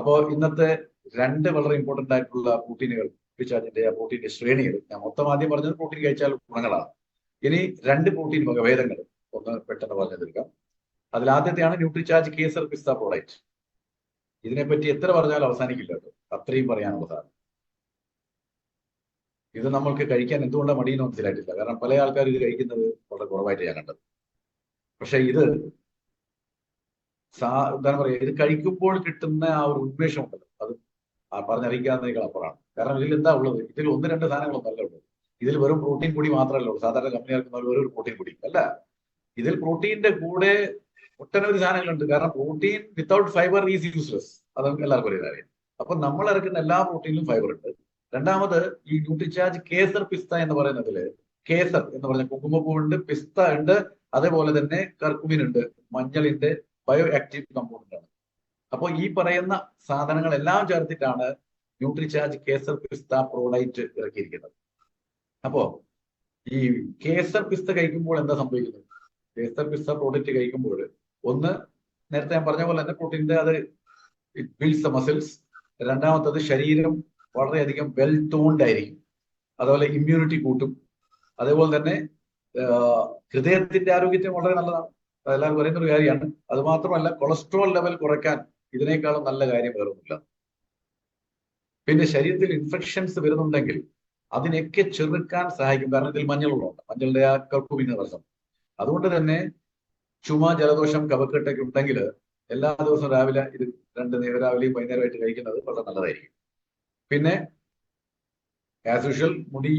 അപ്പോൾ ഇന്നത്തെ രണ്ട് വളരെ ഇമ്പോർട്ടന്റ് ആയിട്ടുള്ള പ്രോട്ടീനുകൾ പിച്ചാജിന്റെ ആ പ്രോട്ടീന്റെ ശ്രേണികൾ ഞാൻ മൊത്തം ആദ്യം പറഞ്ഞത് പ്രോട്ടീൻ കഴിച്ചാൽ ഗുണങ്ങളാണ്. ഇനി രണ്ട് പ്രോട്ടീൻ വകഭേദങ്ങൾ ഒന്ന് പെട്ടെന്ന് പറഞ്ഞു തീർക്കാം അതിൽ ആദ്യത്തെയാണ് ന്യൂട്രിചാർജ് കേസർ പിസ്ത പ്രോഡക്റ്റ് ഇതിനെപ്പറ്റി എത്ര പറഞ്ഞാലും അവസാനിക്കില്ല കേട്ടോ. അത്രയും പറയാനുള്ളതാണ്. ഇത് നമ്മൾക്ക് കഴിക്കാൻ എന്തുകൊണ്ടാണ് മടിയെന്ന് മനസ്സിലായിട്ടില്ല. കാരണം പല ആൾക്കാർ ഇത് കഴിക്കുന്നത് വളരെ കുറവായിട്ട് ഞാൻ കണ്ടത്. പക്ഷെ ഇത് സാ എന്താണ് പറയുക ഇത് കഴിക്കുമ്പോൾ കിട്ടുന്ന ആ ഒരു ഉന്മേഷം ഉണ്ടല്ലോ അത് ആ പറഞ്ഞറിയിക്കാവുന്നതിനേക്കാൾ അപ്പുറമാണ്. കാരണം ഇതിൽ എന്താ ഉള്ളത്? ഇതിൽ ഒന്ന് രണ്ട് സാധനങ്ങളൊന്നും അല്ല ഉള്ളത്. ഇതിൽ വെറും പ്രോട്ടീൻ പൊടി മാത്രമല്ല ഉള്ളൂ. സാധാരണ കമ്പനി ഇറക്കുന്ന പോലെ വെറും പ്രോട്ടീൻ പൊടി. അല്ല ഇതിൽ പ്രോട്ടീന്റെ കൂടെ ഒട്ടനവധി സാധനങ്ങളുണ്ട്. കാരണം protein without fibre is useless. അത് നമുക്ക് എല്ലാവർക്കും ഒരു കാര്യം. അപ്പൊ നമ്മൾ ഇറക്കുന്ന എല്ലാ പ്രോട്ടീനിലും ഫൈബർ ഉണ്ട്. രണ്ടാമത് ഈ ന്യൂട്രിചാർജ് കേസർ പിസ്ത എന്ന് പറയുന്നതിൽ കേസർ എന്ന് പറഞ്ഞ കുങ്കുമപ്പൂവുണ്ട് പിസ്ത ഉണ്ട് അതേപോലെ തന്നെ കർക്കുമിൻ ഉണ്ട് മഞ്ഞളിന്റെ ബയോ ആക്റ്റീവ് കമ്പൗണ്ട് ആണ്. അപ്പോൾ ഈ പറയുന്ന സാധനങ്ങളെല്ലാം ചേർത്തിട്ടാണ് ന്യൂട്രിചാർജ് കേസർ പിസ്ത പ്രോഡൈറ്റ് ഇറക്കിയിരിക്കുന്നത്. അപ്പോ ഈ കേസർ പിസ്ത കഴിക്കുമ്പോൾ എന്താ സംഭവിക്കുന്നത്? കേസർ പിസ്ത പ്രോഡക്റ്റ് കഴിക്കുമ്പോൾ ഒന്ന് നേരത്തെ ഞാൻ പറഞ്ഞ പോലെ തന്നെ പ്രോട്ടീന്റെ അത് ബിൽസ് ദ മസിൽസ് രണ്ടാമത്തത് ശരീരം വളരെയധികം വെൽ ടോൺഡ് ആയിരിക്കും. അതുപോലെ ഇമ്മ്യൂണിറ്റി കൂട്ടും. അതേപോലെ തന്നെ ഹൃദയത്തിന്റെ ആരോഗ്യത്തിന് വളരെ നല്ലതാണ്. അതെല്ലാവരും പറയുന്ന ഒരു കാര്യമാണ്. അത് മാത്രമല്ല കൊളസ്ട്രോൾ ലെവൽ കുറയ്ക്കാൻ ഇതിനേക്കാളും നല്ല കാര്യം വേറൊന്നുമില്ല. പിന്നെ ശരീരത്തിൽ ഇൻഫെക്ഷൻസ് വരുന്നുണ്ടെങ്കിൽ അതിനൊക്കെ ചെറുക്കാൻ സഹായിക്കും. കാരണം ഇതിൽ മഞ്ഞളുണ്ട് മഞ്ഞളുടെ ആ കർക്കുമിന്ന രസം അതുകൊണ്ട് തന്നെ ചുമ ജലദോഷം കഫക്കെട്ടൊക്കെ ഉണ്ടെങ്കിൽ എല്ലാ ദിവസവും രാവിലെ ഇത് രണ്ട് നേരം രാവിലെയും വൈകുന്നേരമായിട്ട് കഴിക്കുന്നത് വളരെ നല്ലതായിരിക്കും. പിന്നെ ആസ് യൂഷ്വൽ മുടി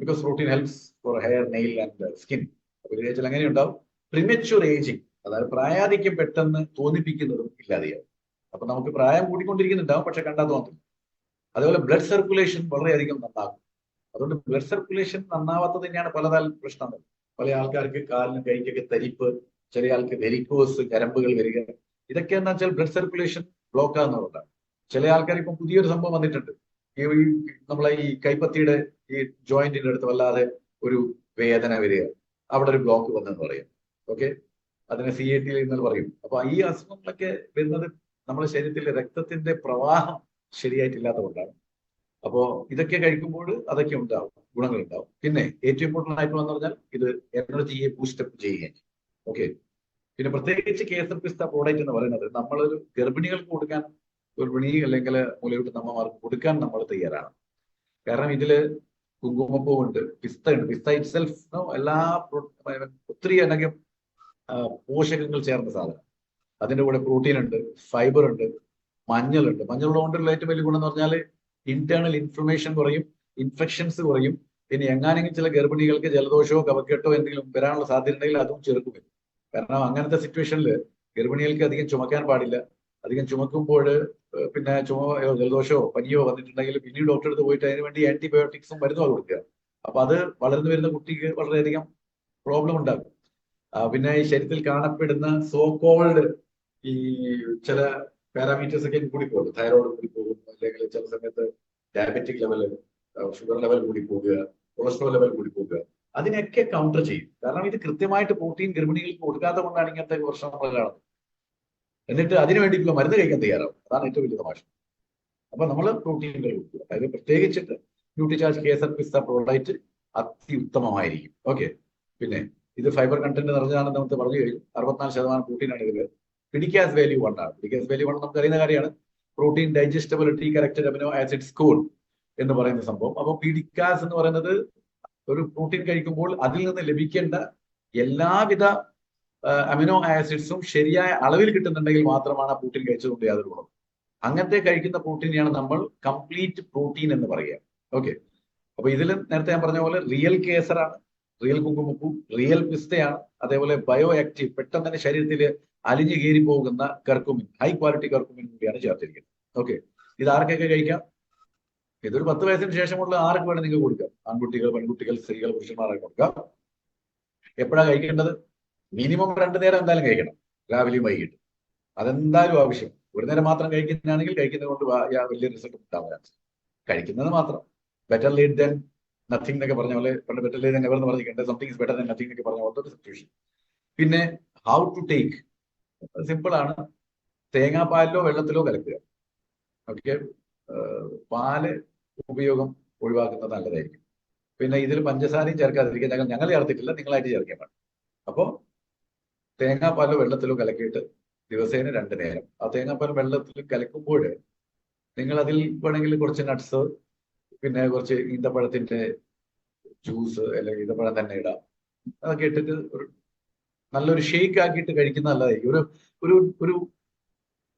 because protein helps for hair nail and skin അപ്പോൾ കഴിച്ചാൽ അങ്ങനെ ഉണ്ടാവും പ്രിമച്യൂർ ഏജിങ് അതായത് പ്രായാധിക്യം പെട്ടെന്ന് തോന്നിപ്പിക്കുന്നതും ഇല്ലാതെയാവും. അപ്പൊ നമുക്ക് പ്രായം കൂടിക്കൊണ്ടിരിക്കുന്നുണ്ടാവും പക്ഷെ കണ്ടാൽ തോന്നില്ല അതേപോലെ ബ്ലഡ് സർക്കുലേഷൻ വളരെയധികം നന്നാകും. അതുകൊണ്ട് ബ്ലഡ് സർക്കുലേഷൻ നന്നാവാത്തത് തന്നെയാണ് പലതാൽ പ്രശ്നങ്ങൾ. പല ആൾക്കാർക്ക് കാലിനും കൈക്കൊക്കെ തരിപ്പ് ചില ആൾക്ക് വെരിക്കോസ് കരമ്പുകൾ വരിക. ഇതൊക്കെ എന്താ വെച്ചാൽ ബ്ലഡ് സർക്കുലേഷൻ ബ്ലോക്ക് ആകുന്നതുകൊണ്ടാണ് ചില ആൾക്കാർ ഇപ്പം പുതിയൊരു സംഭവം വന്നിട്ടുണ്ട്. ഈ നമ്മളെ ഈ കൈപ്പത്തിയുടെ ഈ ജോയിന്റിന്റെ അടുത്ത് വല്ലാതെ ഒരു വേദന വരിക. അവിടെ ഒരു ബ്ലോക്ക് വന്നെന്ന് പറയും. ഓക്കെ അതിനെ സി എ ടി എന്ന് പറയും. അപ്പൊ ഈ അസുഖങ്ങളൊക്കെ വരുന്നത് നമ്മുടെ ശരീരത്തിലെ രക്തത്തിന്റെ പ്രവാഹം ശരിയായിട്ടില്ലാത്തതുകൊണ്ടാണ്. അപ്പോ ഇതൊക്കെ കഴിക്കുമ്പോൾ അതൊക്കെ ഉണ്ടാവും ഗുണങ്ങൾ ഉണ്ടാവും പിന്നെ ഏറ്റവും ഇമ്പോർട്ടന്റ് ആയിട്ടുള്ളതെന്ന് പറഞ്ഞാൽ ഇത് എനർജിയെ ബൂസ്റ്റപ്പ് ചെയ്യുകയാണ്. ഓക്കെ പിന്നെ പ്രത്യേകിച്ച് കേസർ പിസ്ത പ്രോഡക്റ്റ് എന്ന് പറയുന്നത് നമ്മളൊരു ഗർഭിണികൾക്ക് കൊടുക്കാൻ ഗർഭിണി അല്ലെങ്കിൽ മുലയൂട്ട് നമ്മമാർക്ക് കൊടുക്കാൻ നമ്മൾ തയ്യാറാണ്. കാരണം ഇതിൽ കുങ്കുമപ്പൂവുണ്ട് പിസ്ത ഉണ്ട് പിസ്ത ഇറ്റ് സെൽഫ് എല്ലാ ഒത്തിരി അനകം പോഷകങ്ങൾ ചേർന്ന സാധനം. അതിന്റെ കൂടെ പ്രോട്ടീൻ ഉണ്ട് ഫൈബർ ഉണ്ട് മഞ്ഞളുണ്ട് മഞ്ഞളുള്ളതുകൊണ്ടുള്ള ഏറ്റവും വലിയ ഗുണം എന്ന് പറഞ്ഞാൽ ഇന്റേണൽ ഇൻഫ്ലമേഷൻ കുറയും ഇൻഫെക്ഷൻസ് കുറയും. പിന്നെ എങ്ങാനെങ്കിലും ചില ഗർഭിണികൾക്ക് ജലദോഷമോ കവക്കെട്ടോ എന്തെങ്കിലും വരാനുള്ള സാധ്യത ഉണ്ടെങ്കിൽ അതും ചെറുക്കും. കാരണം അങ്ങനത്തെ സിറ്റുവേഷനിൽ ഗർഭിണികൾക്ക് അധികം ചുമക്കാൻ പാടില്ല. അധികം ചുമക്കുമ്പോൾ പിന്നെ ചുമ ജലദോഷമോ പനിയോ വന്നിട്ടുണ്ടെങ്കിൽ പിന്നീട് ഡോക്ടറെ അടുത്ത് പോയിട്ട് അതിന് വേണ്ടി ആന്റിബയോട്ടിക്സും മരുന്നും കൊടുക്കുക. അപ്പൊ അത് വളർന്നു വരുന്ന കുട്ടിക്ക് വളരെയധികം പ്രോബ്ലം ഉണ്ടാകും പിന്നെ ഈ ശരീരത്തിൽ കാണപ്പെടുന്ന സോ കോൾഡ് ഈ ചില പാരാമീറ്റേഴ്സ് ഒക്കെ കൂടി പോകും. തൈറോയിഡ് കൂടി പോകും അല്ലെങ്കിൽ ചില സമയത്ത് ഡയബറ്റിക് ലെവൽ ഷുഗർ ലെവൽ കൂടി പോകുക കൊളസ്ട്രോൾ ലെവൽ കൂടി പോകുക. അതിനൊക്കെ കൗണ്ടർ ചെയ്യും. കാരണം ഇത് കൃത്യമായിട്ട് പ്രോട്ടീൻ ഗർഭിണികൾക്ക് കൊടുക്കാത്ത കൊണ്ടാണ് ഇങ്ങനത്തെ വർഷം നമ്മൾ കാണുന്നത്. എന്നിട്ട് അതിനു വേണ്ടിയിട്ടുള്ള മരുന്ന് കഴിക്കാൻ തയ്യാറാവും. അതാണ് ഏറ്റവും വലിയ തമാശ. അപ്പൊ നമ്മൾ പ്രോട്ടീനുകൾ കൊടുക്കുക. അതായത് പ്രത്യേകിച്ചിട്ട് ന്യൂട്രിചാർജ് കേസർ പിസ്ത പ്രോഡക്റ്റ് അത്യുത്തമമായിരിക്കും. ഓക്കെ? പിന്നെ ഇത് ഫൈബർ കണ്ടന്റ് നിറഞ്ഞതാണെന്ന് നമുക്ക് പറഞ്ഞു കഴിഞ്ഞു. അറുപത്തിനാല് ശതമാനം പ്രോട്ടീനാണ് ഇതിൽ പിടിക്കാസ് വാല്യൂ വൺ ആണ്. പിഡിക്കാസ് വാല്യൂ വൺ നമുക്ക് അറിയുന്ന കാര്യമാണ്. Protein digestibility corrected amino acid score എന്ന് പറയുന്ന സംഭവം. അപ്പോൾ പിടിക്കാസ് എന്ന് പറയുന്നത് ഒരു പ്രോട്ടീൻ കഴിക്കുമ്പോൾ അതിൽ നിന്ന് ലഭിക്കേണ്ട എല്ലാവിധ അമിനോ ആസിഡ്സും ശരിയായ അളവിൽ കിട്ടുന്നുണ്ടെങ്കിൽ മാത്രമാണ് ആ പ്രോട്ടീൻ കഴിച്ചതുകൊണ്ട് യാതൊരു ഗുണം അങ്ങനത്തെ കഴിക്കുന്ന പ്രോട്ടീനെയാണ് നമ്മൾ കംപ്ലീറ്റ് പ്രോട്ടീൻ എന്ന് പറയുക. ഓക്കെ അപ്പൊ ഇതിൽ നേരത്തെ ഞാൻ പറഞ്ഞ പോലെ റിയൽ കേസറാണ് റിയൽ കുങ്കുമപ്പൂ റിയൽ പിസ്തയാണ് അതേപോലെ ബയോ ആക്റ്റീവ് പെട്ടെന്ന് തന്നെ ശരീരത്തിൽ അലിഞ്ഞു കീറി പോകുന്ന കർക്കുമിൻ ഹൈ ക്വാളിറ്റി കർക്കുമിൻ കൂടിയാണ് ചേർത്തിരിക്കുന്നത്. ഓക്കെ ഇത് ആർക്കൊക്കെ കഴിക്കാം? ഇതൊരു പത്ത് വയസ്സിന് ശേഷമുള്ള ആർക്ക് വേണം നിങ്ങൾക്ക് കൊടുക്കാം. ആൺകുട്ടികൾ പെൺകുട്ടികൾ സ്ത്രീകൾ പുരുഷന്മാരൊക്കെ കൊടുക്കാം. എപ്പോഴാണ് കഴിക്കേണ്ടത്? മിനിമം രണ്ടു നേരം എന്തായാലും കഴിക്കണം. രാവിലെയും വൈകിട്ട്. അതെന്തായാലും ആവശ്യം. ഒരു നേരം മാത്രം കഴിക്കുന്നതാണെങ്കിൽ കഴിക്കുന്നത് കൊണ്ട് വലിയ റിസൾട്ട് ഉണ്ടാവാൻ കഴിക്കുന്നത് മാത്രം. ബെറ്റർ ലീഡ് ദൻ നത്തിങ് എന്നൊക്കെ പറഞ്ഞ പോലെ പണ്ട് ബെറ്റർ എവർ എന്ന് പറഞ്ഞിട്ടുണ്ട്. Something is better than nothing എന്നൊക്കെ പറഞ്ഞ പോലത്തെ സിറ്റുവേഷൻ പിന്നെ ഹൗ ടു ടേക്ക് സിമ്പിൾ ആണ്. തേങ്ങാപ്പാലിലോ വെള്ളത്തിലോ കലക്കുക. ഓക്കെ പാൽ ഉപയോഗം ഒഴിവാക്കുന്നത് നല്ലതായിരിക്കും. പിന്നെ ഇതിൽ പഞ്ചസാരയും ചേർക്കാതിരിക്കുക ഞങ്ങൾ ഞങ്ങൾ ചേർത്തിട്ടില്ല നിങ്ങളായിട്ട് ചേർക്കാൻ പാടില്ല. അപ്പോൾ തേങ്ങാപ്പാലോ വെള്ളത്തിലോ കലക്കിയിട്ട് ദിവസേന രണ്ട് നേരം. ആ തേങ്ങാപ്പാൽ വെള്ളത്തിൽ കലക്കുമ്പോൾ നിങ്ങൾ അതിൽ വേണമെങ്കിൽ കുറച്ച് നട്ട്സ് പിന്നെ കുറച്ച് ഈന്തപ്പഴത്തിന്റെ ജ്യൂസ് അല്ലെങ്കിൽ ഇതപ്പഴം തന്നെ ഇടാം. അതൊക്കെ ഇട്ടിട്ട് ഒരു നല്ലൊരു ഷേക്ക് ആക്കിയിട്ട് കഴിക്കുന്ന നല്ലതായിരിക്കും ഒരു ഒരു ഒരു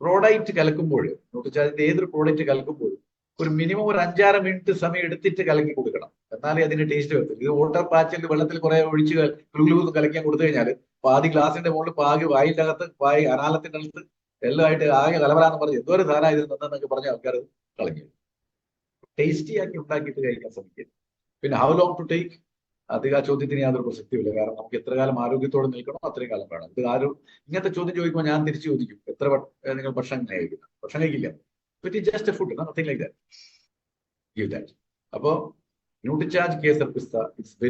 പ്രോഡക്റ്റ് കലക്കുമ്പോൾ നോട്ടിച്ചാൽ ഏതൊരു പ്രോഡക്റ്റ് കലക്കുമ്പോൾ ഒരു മിനിമം ഒരു അഞ്ചാറ് മിനിറ്റ് സമയം എടുത്തിട്ട് കലക്കി കൊടുക്കണം. എന്നാലേ അതിന്റെ ടേസ്റ്റ് വരത്തില്ല ഇത് വാട്ടർ പാച്ചിൽ വെള്ളത്തിൽ കുറെ ഒഴിച്ച് ഗ്ലൂഗ്ലൂസ് കലക്കാൻ കൊടുത്തു കഴിഞ്ഞാൽ പാതി ഗ്ലാസിന്റെ മുകളിൽ പാകി വായിന്റെ അകത്ത് പായി അനാലത്തിന്റെ അകത്ത് എല്ലാമായിട്ട് ആകെ കലവരാന്ന് പറഞ്ഞ് എന്തോ ഒരു സാധനം ഇത് നിന്നൊക്കെ പറഞ്ഞ ആൾക്കാർ കളഞ്ഞു. ടേസ്റ്റി ആക്കി ഉണ്ടാക്കിയിട്ട് കഴിക്കാൻ ശ്രമിക്കുക പിന്നെ ഹൗ ലോങ് ടു ടേക്ക് അധികം ആ ചോദ്യത്തിന് യാതൊരു പ്രസക്തിയില്ല കാരണം നമുക്ക് എത്ര കാലം ആരോഗ്യത്തോടെ നിൽക്കണോ അത്രയും കാലം വേണം. ഇത് ആരും ഇങ്ങനത്തെ ചോദ്യം ചോദിക്കുമ്പോൾ ഞാൻ തിരിച്ചു ചോദിക്കും. എത്ര നിങ്ങൾ ഭക്ഷണം കഴിക്കുന്നത് ഭക്ഷണം കഴിക്കില്ല. It is just food nothing like that give that അപ്പോ ന്യൂട്രിചാർജ് കേസർ പിസ്ത ഇറ്റ്സ്